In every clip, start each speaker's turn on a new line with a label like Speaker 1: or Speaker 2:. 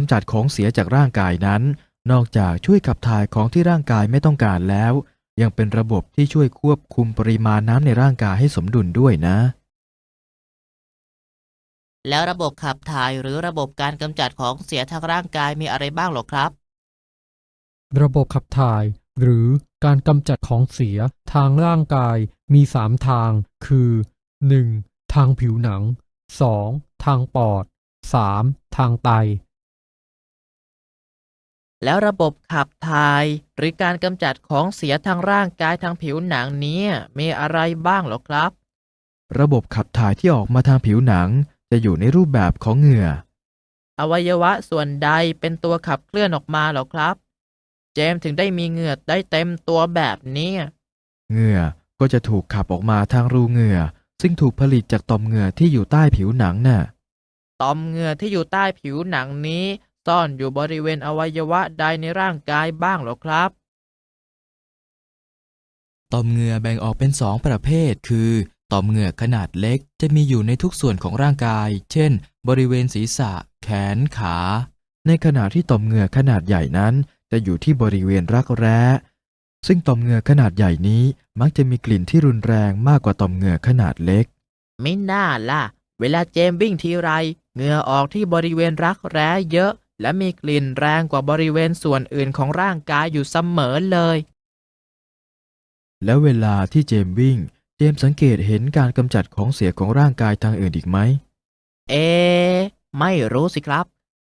Speaker 1: บบกำจัดของเสียจากร่างกายนั้น นอกจากช่วยขับถ่ายของที่ร่างกายไม่ต้องการแล้ว ยังเป็นระบบที่ช่วยควบคุมปริมาณน้ำในร่างกายให้สมดุลด้วยนะ
Speaker 2: แล้วระบบขับถ่ายหรือระบบการกำจัดของเสียทางร่างกายมีอะไรบ้างหรอครับ
Speaker 3: ระบบขับถ่ายหรือการกำจัดของเสียทางร่างกายมี 3 ทาง คือ 1. ทางผิวหนัง 2. ทางปอด 3. ทางไต
Speaker 2: แล้วระบบขับถ่าย หรือการกำจัดของเสียทางร่างกายทางผิวหนังเนี้มีอะไรบ้างหรอครับ
Speaker 1: ระบบขับถ่ายที่ออกมาทางผิวหนังจะอยู่ในรูปแบบของเหงื่อ
Speaker 2: อวัยวะส่วนใดเป็นตัวขับเคลื่อนออกมาหรอครับ เจมส์ถึงได้มีเหงื่อได้เต็มตัวแบบนี้
Speaker 1: เหงื่อก็จะถูกขับออกมาทางรูเหงื่อ ซึ่งถูกผลิตจากต่อมเหงื่อที่อยู่ใต้ผิวหนังน่ะ
Speaker 2: ต่อมเหงื่อที่อยู่ใต้ผิวหนังนี้ ซ่อนอยู่บริเวณอวัยวะใดในร่างกายบ้างหรอครับ
Speaker 1: ต่อมเหงื่อแบ่งออกเป็นสองประเภท คือ ต่อมเหงื่อขนาดเล็กจะมีอยู่ในทุกส่วนของร่างกาย เช่น บริเวณศีรษะ แขน ขา ในขณะที่ต่อมเหงื่อขนาดใหญ่นั้น จะอยู่ที่บริเวณรักแร้ ซึ่งต่อมเหงื่อขนาดใหญ่นี้มักจะมีกลิ่นที่รุนแรงมากกว่าต่อมเหงื่อขนาดเล็ก
Speaker 2: ไม่น่าล่ะ เวลาเจมวิ่งทีไรเหงื่อออกที่บริเวณรักแร้เยอะ และมีกลิ่นแรงกว่าบริเวณส่วนอื่นของร่างกายอยู่เสมอเลย
Speaker 1: แล้วเวลาที่เจมส์วิ่ง เจมส์สังเกตเห็นการกำจัดของเสียของร่างกายทางอื่นอีกไหม
Speaker 2: เอะไม่รู้สิครับ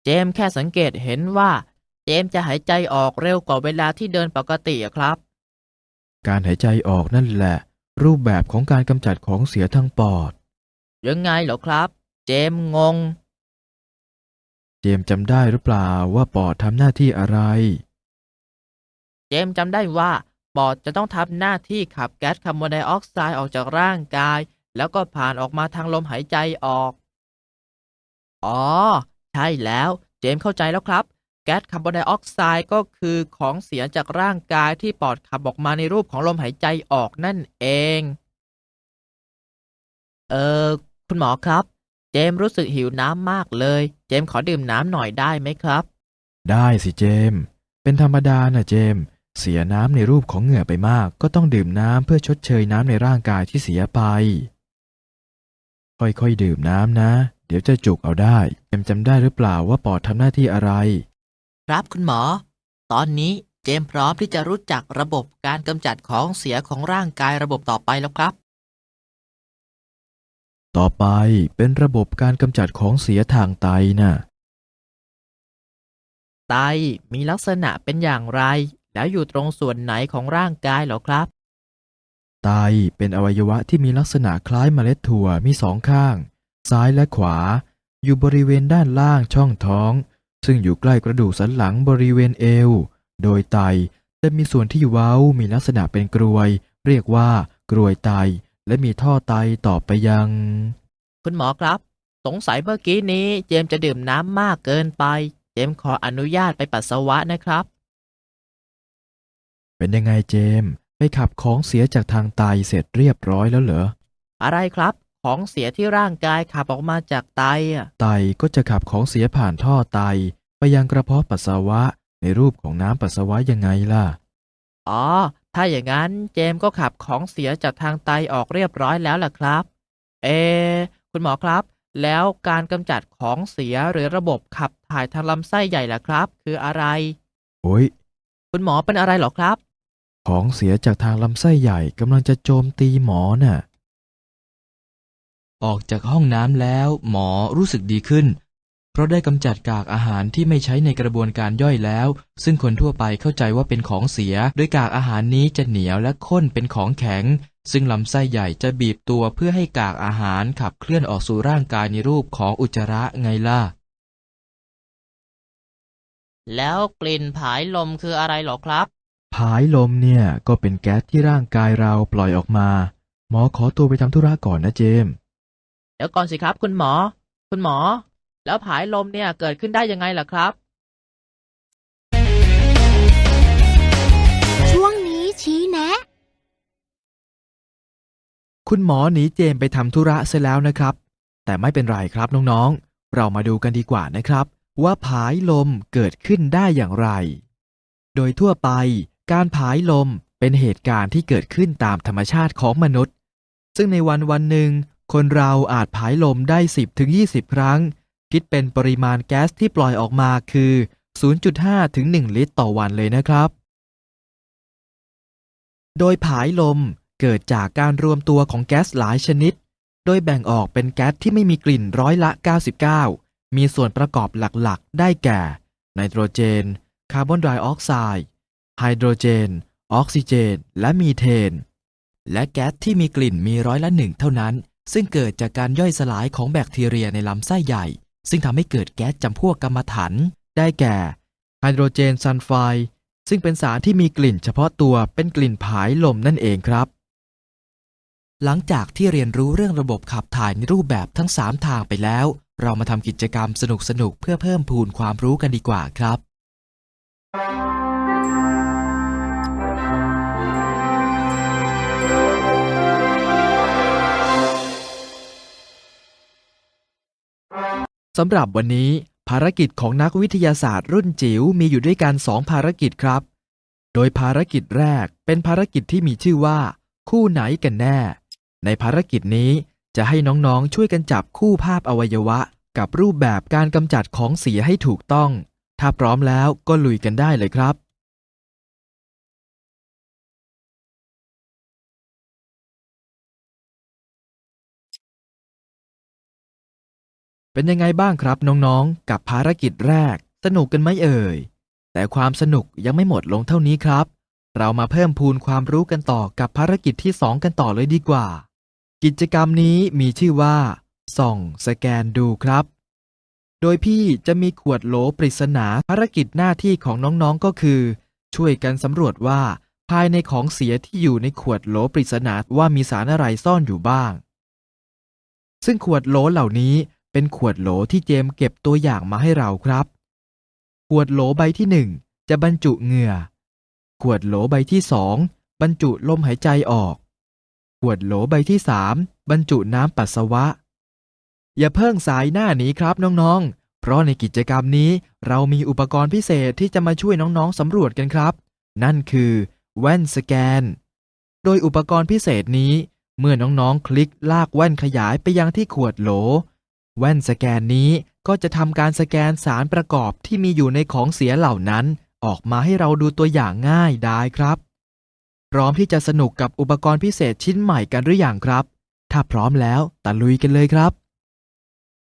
Speaker 2: เจมส์แค่สังเกตเห็นว่า เจมส์จะหายใจออกเร็วกว่าเวลาที่เดินปกติอะครับ
Speaker 1: การหายใจออกนั่นแหละ รูปแบบของการกำจัดของเสียทางปอด
Speaker 2: ยังไงเหรอครับ เจมส์งง
Speaker 1: เจ มส์จำได้หรือเปล่าว่าปอดทำหน้าที่อะไร
Speaker 2: เจมส์จำได้ว่าปอดจะต้องทำหน้าที่ขับแก๊สคาร์บอนไดออกไซด์ออกจากร่างกาย แล้วก็ผ่านออกมาทางลมหายใจออก อ๋อ ใช่แล้ว เจมส์เข้าใจแล้วครับ แก๊สคาร์บอนไดออกไซด์ก็คือของเสียจากร่างกายที่ปอดขับออกมาในรูปของลมหายใจออกนั่นเอง เออคุณหมอครับ เจมส์รู้สึกหิวน้ำมากเลย เจมส์ขอดื่มน้ำหน่อยได้ไหมครับ
Speaker 1: ได้สิเจมส์เป็นธรรมดานะเจมส์เสียน้ำในรูปของเหงื่อไปมาก ก็ต้องดื่มน้ำเพื่อชดเชยน้ำในร่างกายที่เสียไป ค่อยๆดื่มน้ำนะ เดี๋ยวจะจุกเอาได้ เจมส์จำได้หรือเปล่าว่าปอดทำหน้าที่อะไร
Speaker 2: ครับคุณหมอ ตอนนี้เจมส์พร้อมที่จะรู้จักระบบการกำจัดของเสียของร่างกายระบบต่อไปแล้วครับ
Speaker 1: ต่อไปเป็นระบบการกำจัดของเสียทางไตน่ะ
Speaker 2: ไตมีลักษณะเป็นอย่างไร แล้วอยู่ตรงส่วนไหนของร่างกายเหรอครับ
Speaker 1: ไตเป็นอวัยวะที่มีลักษณะคล้ายเมล็ดถั่วมีสองข้าง ซ้ายและขวา อยู่บริเวณด้านล่างช่องท้อง ซึ่งอยู่ใกล้กระดูกสันหลังบริเวณเอว โดยไตจะมีส่วนที่เว้ามีลักษณะเป็นกรวย เรียกว่ากรวยไต และมีท่อไตต่อไปยัง
Speaker 2: คุณหมอครับ สงสัยเมื่อกี้นี้เจมส์จะดื่มน้ำมากเกินไป เจมส์ขออนุญาตไปปัสสาวะนะครับ
Speaker 1: เป็นยังไงเจมส์ไปขับของเสียจากทางไตเสร็จเรียบร้อยแล้วเหรอ
Speaker 2: อะไรครับ ของเสียที่ร่างกายขับออกมาจากไตอะ
Speaker 1: ไตก็จะขับของเสียผ่านท่อไต ไปยังกระเพาะปัสสาวะในรูปของน้ำปัสสาวะยังไงล่ะ
Speaker 2: อ๋อ ถ้าอย่างนั้นเจมส์ก็ขับของเสียจากทางไตออกเรียบร้อยแล้วล่ะครับ เอะคุณหมอครับ แล้วการกำจัดของเสียหรือระบบขับถ่ายทางลำไส้ใหญ่ล่ะครับ คืออะไร
Speaker 1: โอ้ย
Speaker 2: คุณหมอเป็นอะไรเหรอครับ
Speaker 1: ของเสียจากทางลำไส้ใหญ่กำลังจะโจมตีหมอน่ะ ออกจากห้องน้ำแล้ว หมอรู้สึกดีขึ้นเพ ราะได้กำจัดกากอาหารที่ไม่ใช้ในกระบวนการย่อยแล้ว ซึ่งคนทั่วไปเข้าใจว่าเป็นของเสีย โดยกากอาหารนี้จะเหนียวและข้นเป็นของแข็ง ซึ่งลำไส้ใหญ่จะบีบตัวเพื่อให้กากอาหารขับเคลื่อนออกสู่ร่างกายในรูปของอุจจาระไงล่ะ
Speaker 2: แล้วกลิ่นผายลมคืออะไรเหรอครับ
Speaker 1: ผายลมเนี่ยก็เป็นแก๊สที่ร่างกายเราปล่อยออกมา หมอขอตัวไปทำธุระก่อนนะเจมส์
Speaker 2: เดี๋ยวก่อนสิครับคุณหมอ คุณหมอ แล้วผายลมเนี่ยเกิดขึ้นได้ยังไงล่ะครับ
Speaker 4: ช่วงนี้ชี้แนะ
Speaker 1: คุณหมอหนีเจมส์ไปทำธุระเสียแล้วนะครับ แต่ไม่เป็นไรครับน้องๆ เรามาดูกันดีกว่านะครับ ว่าผายลมเกิดขึ้นได้อย่างไร โดยทั่วไปการผายลมเป็นเหตุการณ์ที่เกิดขึ้นตามธรรมชาติของมนุษย์ ซึ่งในวันวันหนึ่ง คนเราอาจผายลมได้ 10ถึง20 ครั้ง คิดเป็นปริมาณแก๊สที่ปล่อยออกมาคือ 0.5 ถึง 1 ลิตรต่อวันเลยนะครับ โดยผายลมเกิดจากการรวมตัวของแก๊สหลายชนิด โดยแบ่งออกเป็นแก๊สที่ไม่มีกลิ่นร้อยละ 99 มีส่วนประกอบหลักๆ ได้แก่ ไนโตรเจน คาร์บอนไดออกไซด์ ไฮโดรเจน ออกซิเจน และมีเทน และแก๊สที่มีกลิ่นมีร้อยละหนึ่งเท่านั้น ซึ่งเกิดจากการย่อยสลายของแบคทีเรียในลำไส้ใหญ่ ซึ่งทำให้เกิดแก๊สจำพวกกรรมฐานได้แก่ไฮโดรเจนซัลไฟด์ซึ่งเป็นสารที่มีกลิ่นเฉพาะตัวเป็นกลิ่นผายลมนั่นเองครับ หลังจากที่เรียนรู้เรื่องระบบขับถ่ายในรูปแบบทั้ง 3 ทางไปแล้ว เรามาทำกิจกรรมสนุกๆเพื่อเพิ่มพูนความรู้กันดีกว่าครับ สำหรับวันนี้ภารกิจของนักวิทยาศาสตร์รุ่นจิ๋วมีอยู่ด้วยกันสองภารกิจครับ โดยภารกิจแรกเป็นภารกิจที่มีชื่อว่า คู่ไหนกันแน่ ในภารกิจนี้จะให้น้องๆช่วยกันจับคู่ภาพอวัยวะ กับรูปแบบการกำจัดของเสียให้ถูกต้อง ถ้าพร้อมแล้วก็ลุยกันได้เลยครับ เป็นยังไงบ้างครับน้องๆ กับภารกิจแรก สนุกกันไหมเอ่ย แต่ความสนุกยังไม่หมดลงเท่านี้ครับ เรามาเพิ่มพูนความรู้กันต่อกับภารกิจที่ 2 กันต่อเลยดีกว่า กิจกรรมนี้มีชื่อว่า ส่อง สแกนดูครับ โดยพี่จะมีขวดโหลปริศนาภารกิจหน้าที่ของน้องๆก็คือ ช่วยกันสำรวจว่า ภายในของเสียที่อยู่ในขวดโหลปริศนาว่ามีสารอะไรซ่อนอยู่บ้าง ซึ่งขวดโหลเหล่านี้ เป็นขวดโหลที่เจมเก็บตัวอย่างมาให้เราครับ ขวดโหลใบที่หนึ่งจะบรรจุเหงื่อ ขวดโหลใบที่สองบรรจุลมหายใจออก ขวดโหลใบที่สามบรรจุน้ำปัสสาวะ อย่าเพิ่งสายหน้าหนีครับน้องๆ เพราะในกิจกรรมนี้เรามีอุปกรณ์พิเศษที่จะมาช่วยน้องๆสำรวจกันครับ นั่นคือแว่นสแกน โดยอุปกรณ์พิเศษนี้ เมื่อน้องๆ คลิกลากแว่นขยายไปยังที่ขวดโหล แว่นสแกนนี้ก็จะทำการสแกนสารประกอบที่มีอยู่ในของเสียเหล่านั้น ออกมาให้เราดูตัวอย่างง่ายได้ครับ พร้อมที่จะสนุกกับอุปกรณ์พิเศษชิ้นใหม่กันหรืออยังครับ ถ้าพร้อมแล้วตะลุยกันเลยครับ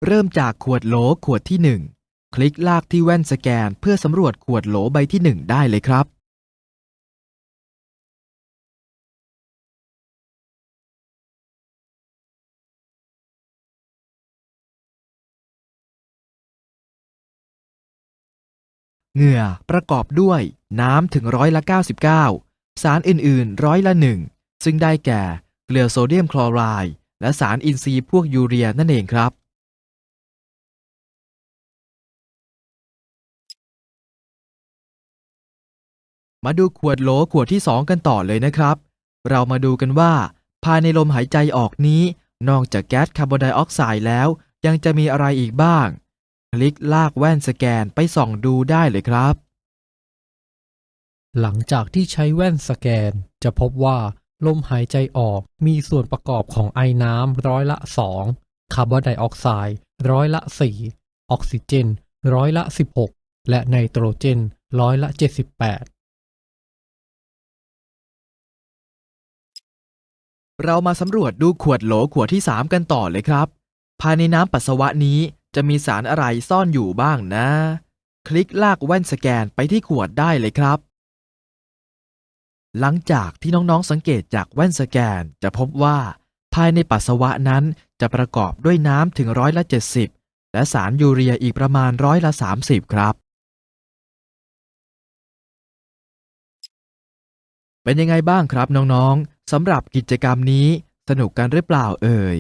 Speaker 1: เริ่มจากขวดโหลขวดที่ 1 คลิกลากที่แว่นสแกนเพื่อสำรวจขวดโหลใบที่ 1 ได้เลยครับ เหงื่อประกอบด้วยน้ำถึงร้อยละ99 สารอื่นๆร้อยละหนึ่งซึ่งได้แก่เกลือโซเดียมคลอไรด์และสารอินทรีย์พวกยูเรียนั่นเองครับ มาดูขวดโหลขวดที่ 2 กันต่อเลยนะครับ เรามาดูกันว่า ภายในลมหายใจออกนี้ นอกจากแก๊สคาร์บอนไดออกไซด์แล้ว ยังจะมีอะไรอีกบ้าง ลิกลากแว่นสแกนไปส่องดูได้เลยครับ
Speaker 3: หลังจากที่ใช้แว่นสแกน จะพบว่าลมหายใจออกมีส่วนประกอบของไอน้ำร้อยละ 2 คาร์บอนไดออกไซด์ร้อยละ 4 ออกซิเจน ร้อยละ 16 และไนโตรเจน ร้อยละ 78
Speaker 1: เรามาสำรวจดูขวดโหลขวดที่ 3 กันต่อเลยครับ ภายในน้ำปัสสาวะนี้ จะมีสารอะไรซ่อนอยู่บ้างนะ คลิกลากแว่นสแกนไปที่ขวดได้เลยครับ หลังจากที่น้องๆสังเกตจากแว่นสแกนจะพบว่า ภายในปัสสาวะนั้นจะประกอบด้วยน้ำถึงร้อยละ70และสารยูเรียอีกประมาณร้อยละ30ครับ เป็นยังไงบ้างครับน้องๆสำหรับกิจกรรมนี้สนุกกันหรือเปล่าเอ่ย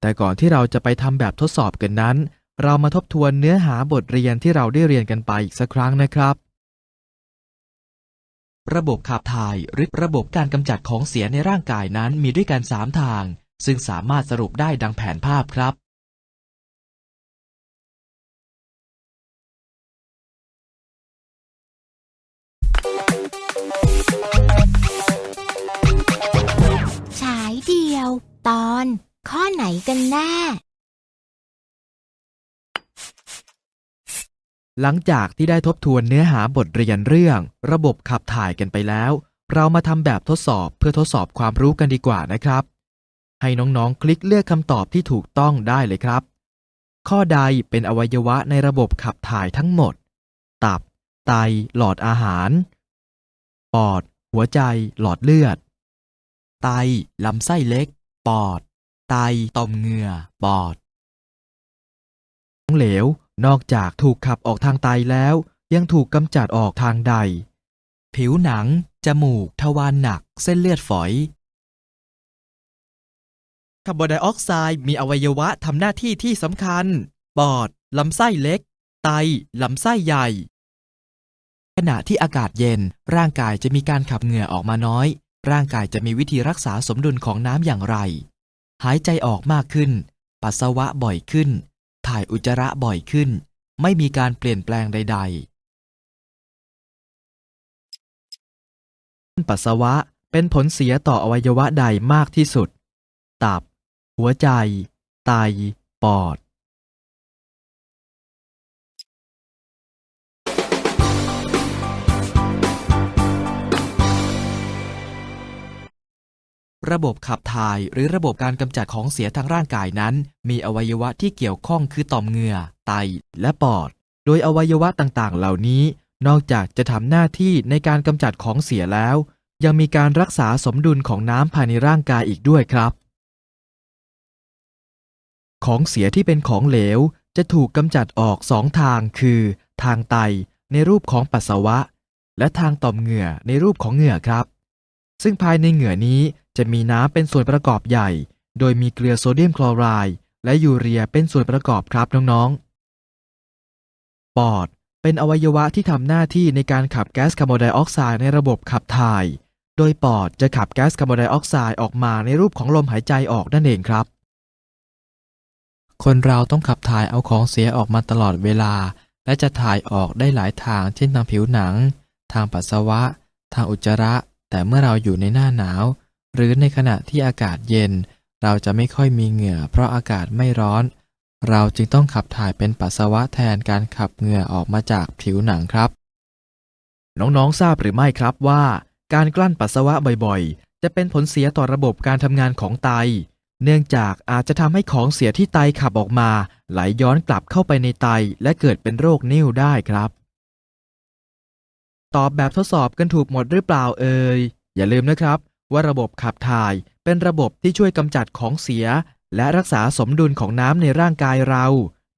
Speaker 1: แต่ก่อนที่เราจะไปทำแบบทดสอบกันนั้น เรามาทบทวนเนื้อหาบทเรียนที่เราได้เรียนกันไปอีกสักครั้งนะครับ ระบบขับถ่ายหรือระบบการกำจัดของเสียในร่างกายนั้นมีด้วยกันสามทาง ซึ่งสามารถสรุปได้ดังแผนภาพครับ ฉายเดียว
Speaker 4: ตอน ข้อไหนกันแน่
Speaker 1: หลังจากที่ได้ทบทวนเนื้อหาบทเรียนเรื่อง ระบบขับถ่ายกันไปแล้ว เรามาทำแบบทดสอบเพื่อทดสอบความรู้กันดีกว่านะครับ ให้น้องๆ คลิกเลือกคำตอบที่ถูกต้องได้เลยครับ ข้อใดเป็นอวัยวะในระบบขับถ่ายทั้งหมด ตับ ไต หลอดอาหาร ปอด หัวใจ หลอดเลือด ไต ลำไส้เล็ก ปอด ไต ต่อมเหงื่อ ปอด ของเหลว นอกจากถูกขับออกทางไตแล้ว ยังถูกกำจัดออกทางใด ผิวหนัง จมูก ทวารหนัก เส้นเลือดฝอย คาร์บอนไดออกไซด์มีอวัยวะทำหน้าที่ที่สำคัญ ปอด ลำไส้เล็ก ไต ลำไส้ใหญ่ ขณะที่อากาศเย็น ร่างกายจะมีการขับเหงื่อออกมาน้อย ร่างกายจะมีวิธีรักษาสมดุลของน้ำอย่างไร หายใจออกมากขึ้น ปัสสาวะบ่อยขึ้น ถ่ายอุจจาระบ่อยขึ้น ไม่มีการเปลี่ยนแปลงใด ๆ ปัสสาวะเป็นผลเสียต่ออวัยวะใดมากที่สุด ตับ หัวใจ ไต ปอด ระบบขับถ่ายหรือระบบการกำจัดของเสียทางร่างกายนั้น มีอวัยวะที่เกี่ยวข้องคือต่อมเหงื่อ ไต และปอด โดยอวัยวะต่างๆ เหล่านี้ นอกจากจะทำหน้าที่ในการกำจัดของเสียแล้ว ยังมีการรักษาสมดุลของน้ำภายในร่างกายอีกด้วยครับ ของเสียที่เป็นของเหลว จะถูกกำจัดออกสองทางคือ ทางไตในรูปของปัสสาวะ และทางต่อมเหงื่อในรูปของเหงื่อครับ ซึ่งภายในเหงื่อนี้ จะมีน้ำเป็นส่วนประกอบใหญ่ โดยมีเกลือโซเดียมคลอไรด์และยูเรียเป็นส่วนประกอบครับน้องๆ ปอดเป็นอวัยวะที่ทำหน้าที่ในการขับแก๊สคาร์บอนไดออกไซด์ในระบบขับถ่าย โดยปอดจะขับแก๊สคาร์บอนไดออกไซด์ออกมาในรูปของลมหายใจออกนั่นเองครับ คนเราต้องขับถ่ายเอาของเสียออกมาตลอดเวลา และจะถ่ายออกได้หลายทาง เช่นทางผิวหนัง ทางปัสสาวะ ทางอุจจาระ แต่เมื่อเราอยู่ในหน้าหนาว หรือในขณะที่อากาศเย็น เราจะไม่ค่อยมีเหงื่อ เพราะอากาศไม่ร้อน เราจึงต้องขับถ่ายเป็นปัสสาวะแทนการขับเหงื่อออกมาจากผิวหนังครับ น้องๆทราบหรือไม่ครับว่า การกลั้นปัสสาวะบ่อยๆ จะเป็นผลเสียต่อระบบการทำงานของไต เนื่องจากอาจจะทำให้ของเสียที่ไตขับออกมา ไหลย้อนกลับเข้าไปในไตและเกิดเป็นโรคนิ่วได้ครับ ตอบแบบทดสอบกันถูกหมดหรือเปล่าเอ่ยอย่าลืมนะครับ ว่าระบบขับถ่ายเป็นระบบที่ช่วยกำจัดของเสีย และรักษาสมดุลของน้ำในร่างกายเรา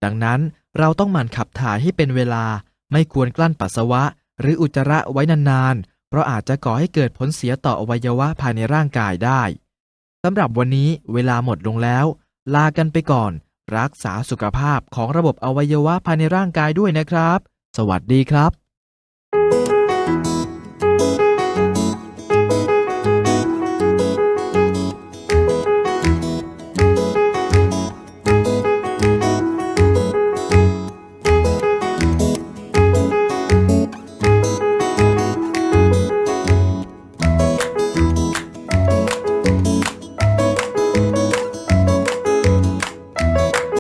Speaker 1: ดังนั้นเราต้องหมั่นขับถ่ายให้เป็นเวลา ไม่ควรกลั้นปัสสาวะ หรืออุจจาระไว้นานๆ เพราะอาจจะก่อให้เกิดผลเสียต่ออวัยวะภายในร่างกายได้สำหรับวันนี้เวลาหมดลงแล้ว ลากันไปก่อน รักษาสุขภาพของระบบอวัยวะภายในร่างกายด้วยนะครับ สวัสดีครับ